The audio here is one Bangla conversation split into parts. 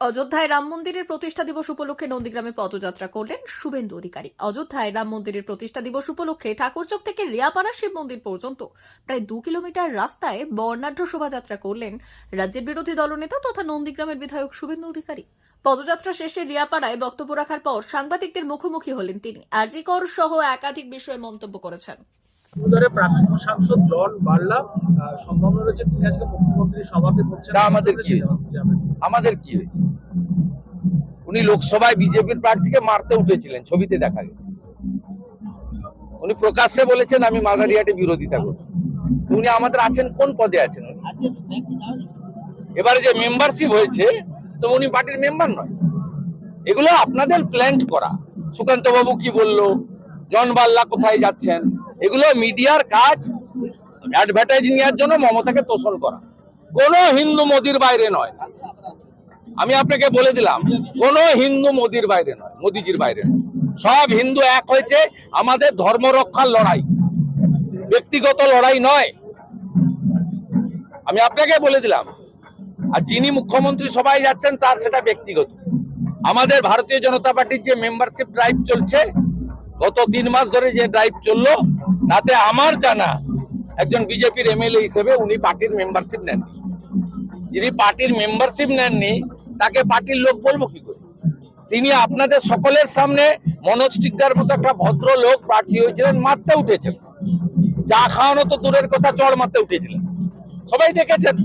অযোধ্যায় রাম মন্দিরের প্রতিষ্ঠা দিবস উপলক্ষে নন্দীগ্রামে পদযাত্রা করলেন শুভেন্দু অধিকারী। অযোধ্যায় রাম মন্দিরের প্রতিষ্ঠা দিবস উপলক্ষে ঠাকুরচক থেকে রিয়াপাড়া শিব মন্দির পর্যন্ত প্রায় দু কিলোমিটার রাস্তায় বর্ণাঢ্য শোভাযাত্রা করলেন রাজ্যের বিরোধী দলনেতা তথা নন্দীগ্রামের বিধায়ক শুভেন্দু অধিকারী। পদযাত্রা শেষে রিয়াপাড়ায় বক্তব্য রাখার পর সাংবাদিকদের মুখোমুখি হলেন তিনি। আরজিকর সহ একাধিক বিষয়ে মন্তব্য করেছেন। ধরে প্রাক্তন সাংসদ জন বার্লা সম্ভাবনা রয়েছে তিনি আজকে মুখ্যমন্ত্রী সভাতে বলছেন আমাদের কি হয়েছে? আমাদের কি হয়েছে? উনি লোকসভায় বিজেপির প্রার্থীকে মারতে উঠেছিলেন ছবিতে দেখা গেছে। উনি প্রকাশ্যে বলেছেন আমি মাদারিহাটে বিরোধিতা করি উনি আমাদের আছেন কোন পদে আছেন? এবারে যে মেম্বারশিপ হয়েছে তো উনি পার্টির মেম্বার নয়। এগুলো আপনাদের প্ল্যান্ট করা। সুকান্ত বাবু কি বলল? জন বাল্লা কোথায় যাচ্ছেন? এগুলো মিডিয়ার কাজ অ্যাডভার্টাইজিং এর জন্য মমতাকে তোষণ করা। কোন হিন্দু মোদির বাইরে নয়। আমি আপনাকে বলে দিলাম, কোন হিন্দু মোদির বাইরে নয়, মোদিজির বাইরে নয়। সব হিন্দু এক হয়েছে, আমাদের ধর্ম রক্ষার লড়াই। ব্যক্তিগত লড়াই নয়। আমি আপনাকে বলে দিলাম, আর যিনি মুখ্যমন্ত্রী সবাই যাচ্ছেন, তার সেটা ব্যক্তিগত। আমাদের ভারতীয় জনতা পার্টির যে মেম্বারশিপ ড্রাইভ চলছে, গত তিন মাস ধরে যে ড্রাইভ চলল তাতে আমার জানা একজন বিজেপির এমএলএ হিসেবে উনি পার্টির মেম্বারশিপ নেননি। যিনি পার্টির মেম্বারশিপ নেননি, তাকে পার্টির লোক বলব কি করে? তিনি আপনাদের সকলের সামনে মনোজ টিকদার মতো একটা ভদ্র লোক প্রার্থী হয়েছিলেন, মারতে উঠেছেন। চা খাওয়ানো তো দূরের কথা, চড় মারতে উঠেছিলেন। সবাই দেখেছেন?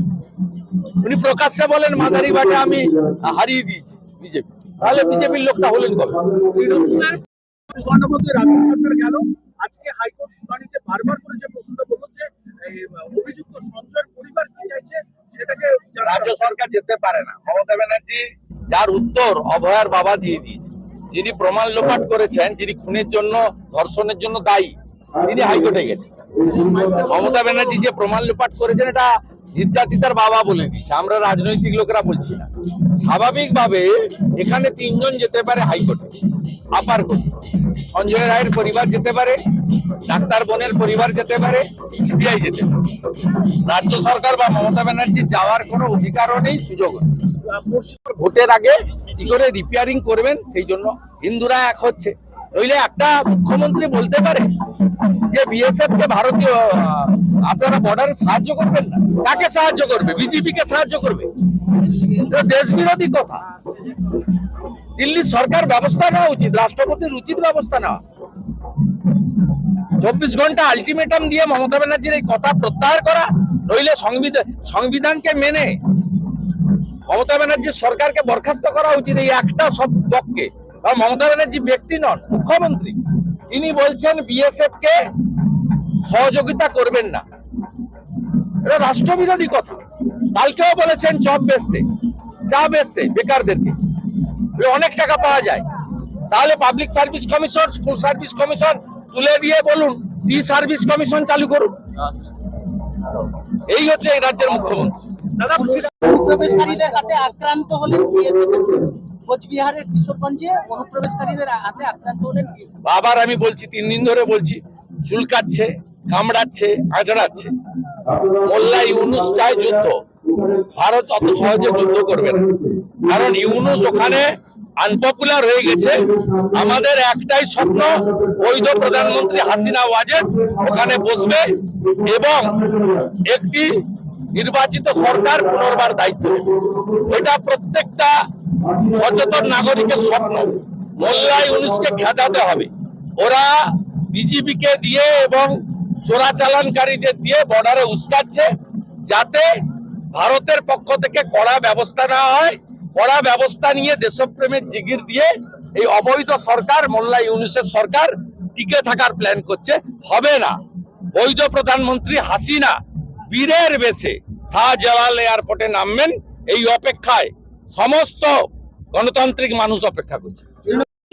উনি প্রকাশ্যে বলেন মাদারি বাটে আমি হারিয়ে দিয়েছি বিজেপি। তাহলে বিজেপির লোকটা হলেন কবে? গেল। আজকে হাইকোর্ট শুনানিতে বারবার করে যে প্রশ্নটা বলল যে অভিযুক্ত সঞ্জয়ের পরিবার কি চাইছে, সেটাকে রাজ্য সরকার যেতে পারে না। মমতা ব্যানার্জি যার উত্তর অভয়ার বাবা দিয়ে দিয়েছে। যিনি প্রমাণ লোপাট করেছেন, যিনি খুনের জন্য, ধর্ষণের জন্য দায়ী, তিনি হাইকোর্টে গেছেন। মমতা ব্যানার্জি যে প্রমাণ লোপাট করেছেন, এটা নির্যাতিতার বাবা বলে দিয়েছে। আমরা রাজনৈতিক লোকেরা বলছি না। স্বাভাবিকভাবে এখানে তিনজন যেতে পারে হাইকোর্টে, আপার কোর্টে। সঞ্জয় রায়ের পরিবার যেতে পারে, ডাক্তার বোনের পরিবার যেতে পারে, সিবিআই যেতে পারে। রাজ্য সরকার বা মমতা ব্যানার্জি যাওয়ার কোনো অধিকারও নেই মুর্শিদাবাদ ভোটের আগে কি করে রিপেয়ারিং করবেন, সেই জন্য হিন্দুরা এক হচ্ছে। নইলে একটা মুখ্যমন্ত্রী বলতে পারে যে, বিএসএফ কে ভারতীয় আপনারা বর্ডারে সাহায্য করবেন না। কাকে সাহায্য করবে? বিজেপি কে সাহায্য করবে? দেশ বিরোধী কথা। দিল্লি সরকার ব্যবস্থা নেওয়া উচিত, রাষ্ট্রপতির উচিত ব্যবস্থা নেওয়া। চব্বিশ ঘণ্টা আলটিমেটাম দিয়ে মমতা ব্যানার্জির এই কথা প্রত্যাহার করা, নইলে সংবিধান সংবিধানকে মেনে মমতা ব্যানার্জির সরকারকে বরখাস্ত করা উচিত এই একটা সব পক্ষে। কারণ মমতা ব্যানার্জি ব্যক্তি নন, মুখ্যমন্ত্রী। তিনি বলছেন বিএসএফ কে সহযোগিতা করবেন না। এটা রাষ্ট্রবিরোধী কথা। কালকেও বলেছেন চপ বেচতে চা বেচতে বেকারদেরকে। অনেক টাকা পাওয়া যায়। তাহলে public service commission school service commission তুলে দিয়ে বলুন টি সার্ভিস কমিশন চালু করুন। এই হচ্ছে এই রাজ্যের মুখ্যমন্ত্রী। দাদা অনুপ্রবেশকারীদের হাতে আক্রান্ত হলেন কোচবিহারের কিশোরগঞ্জে অনুপ্রবেশকারীদের হাতে আক্রান্ত হলেন আবার আমি বলছি তিন দিন ধরে বলছি চুলকাচ্ছে কামড়াচ্ছে আঁচড়াচ্ছে। মোল্লা ইউনুস চায় যুদ্ধ। ভারত অত সহজে যুদ্ধ করবে না। কারণ ইউনুস ওখানে আনপপুলার হয়ে গেছে। আমাদের একটাই স্বপ্ন, বৈধ প্রধানমন্ত্রী হাসিনা ওয়াজেদ ওখানে বসবে এবং একটি নির্বাচিত সরকার পুনর্বার দায়িত্ব। এটা প্রত্যেকটা সচেতন নাগরিকের স্বপ্ন। মোল্লা ইউনুসকে খেদাতে হবে। ওরা বিজেপিকে দিয়ে এবং চোরাচালানকারীদের দিয়ে বর্ডারে উস্কাচ্ছে যাতে ভারতের পক্ষ থেকে কড়া ব্যবস্থা নেওয়া হয়। কড়া ব্যবস্থা নিয়ে দেশপ্রেমের জিগির দিয়ে এই অবৈধ সরকার, মোল্লা ইউনুসের সরকার টিকে থাকার প্ল্যান করছে। হবে না। বৈধ প্রধানমন্ত্রী হাসিনা বীরের বেশে শাহজালাল এয়ারপোর্টে নামবেন। এই অপেক্ষায় সমস্ত গণতান্ত্রিক মানুষ অপেক্ষা করছে।